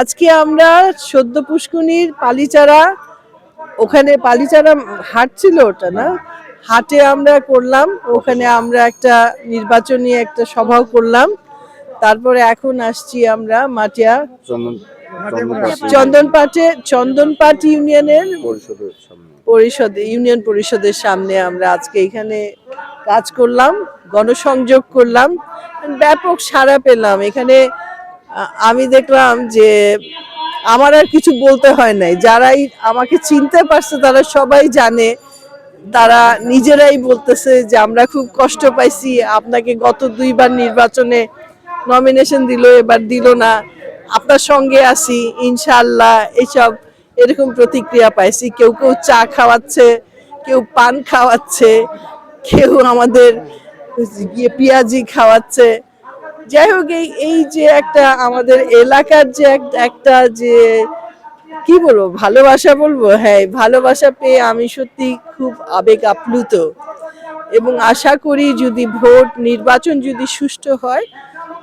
আজকে আমরা সদ্য পুষ্কুনির পালিচারা ওখানে পালিচারা হাট ছিল ওটা না? হাটে আমরা করলাম ওখানে আমরা একটা নির্বাচনী একটা সভাও করলাম। তারপরে এখন আসছি আমরা মাটিয়া চন্দনপাটে চন্দনপাট ইউনিয়নের পরিষদের পরিষদ ইউনিয়ন পরিষদের সামনে আমরা আজকে এখানে কাজ করলাম গণসংযোগ করলাম ব্যাপক সাড়া পেলাম। এখানে আমি দেখলাম যে আমার আর কিছু বলতে হয় নাই। যারাই আমাকে চিনতে পারছে, তারা সবাই জানে। তারা নিজেরাই বলতেছে যে আমরা খুব কষ্ট পাইছি, আপনাকে গত দুইবার নির্বাচনে নমিনেশন দিল, এবার দিল না। আপনার সঙ্গে আছি ইনশাল্লাহ এইসব এরকম প্রতিক্রিয়া পাইছি। কেউ কেউ চা খাওয়াচ্ছে, কেউ পান খাওয়াচ্ছে, কেউ আমাদের ইয়ে পেঁয়াজি খাওয়াচ্ছে। যাই হোক, এই এই যে একটা আমাদের এলাকার যে এক- একটা যে, কি বলব, ভালোবাসা বলব হ্যাঁ ভালোবাসা পেয়ে আমি সত্যি খুব আবেগ আপ্লুত। এবং আশা করি যদি ভোট, নির্বাচন যদি সুষ্ঠু হয়,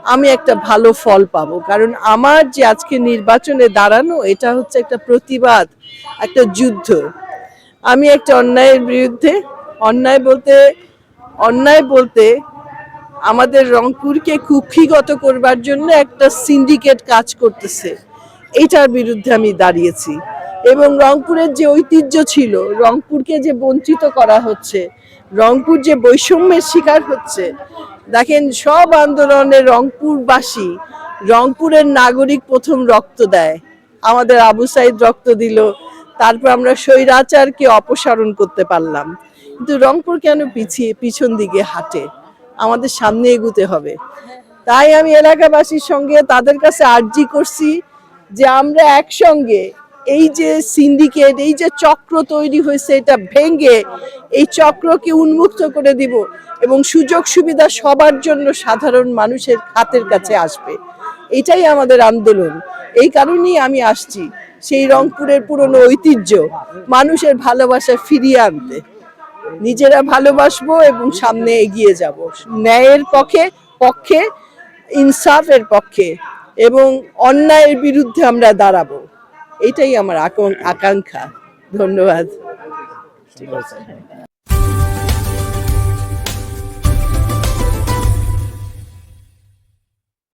আমি একটা ভালো ফল পাবো। কারণ আমার যে আজকে নির্বাচনে দাঁড়ানো, এটা হচ্ছে একটা প্রতিবাদ, একটা যুদ্ধ। আমি একটা অন্যায়ের বিরুদ্ধে, অন্যায় বলতে অন্যায় বলতে আমাদের রংপুরকে কুক্ষিগত করবার জন্য একটা সিন্ডিকেট কাজ করতেছে। এটার বিরুদ্ধে আমি দাঁড়িয়েছি। এবং রংপুরের যে ঐতিহ্য ছিল, রংপুরকে যে বঞ্চিত করা হচ্ছে, রংপুর যে বৈষম্যের শিকার হচ্ছে, দেখেন সব আন্দোলনে রংপুরবাসী রংপুরের নাগরিক প্রথম রক্ত দেয়। আমাদের আবু সাইদ রক্ত দিল, তারপর আমরা স্বৈরাচারকে অপসারণ করতে পারলাম। কিন্তু রংপুর কেন পিছিয়ে, পিছন দিকে হাঁটে? আমাদের সামনে এগুতে হবে। তাই আমি এলাকাবাসীর সঙ্গে তাদের কাছে আর্জি করছি যে আমরা একসঙ্গে এই যে সিন্ডিকেট, এই যে চক্র তৈরি হয়েছে, এটা ভেঙে এই চক্রকে উন্মুক্ত করে দিব এবং সুযোগ সুবিধা সবার জন্য সাধারণ মানুষের হাতের কাছে আসবে। এটাই আমাদের আন্দোলন। এই কারণেই আমি আসছি সেই রংপুরের পুরনো ঐতিহ্য, মানুষের ভালোবাসা ফিরিয়ে আনতে। নিজেরা ভালোবাসবো এবং সামনে এগিয়ে যাব। ন্যায়ের পক্ষে পক্ষে, ইনসাফের পক্ষে এবং অন্যায়ের বিরুদ্ধে আমরা দাঁড়াবো। এটাই আমার আকাঙ্ক্ষা। ধন্যবাদ।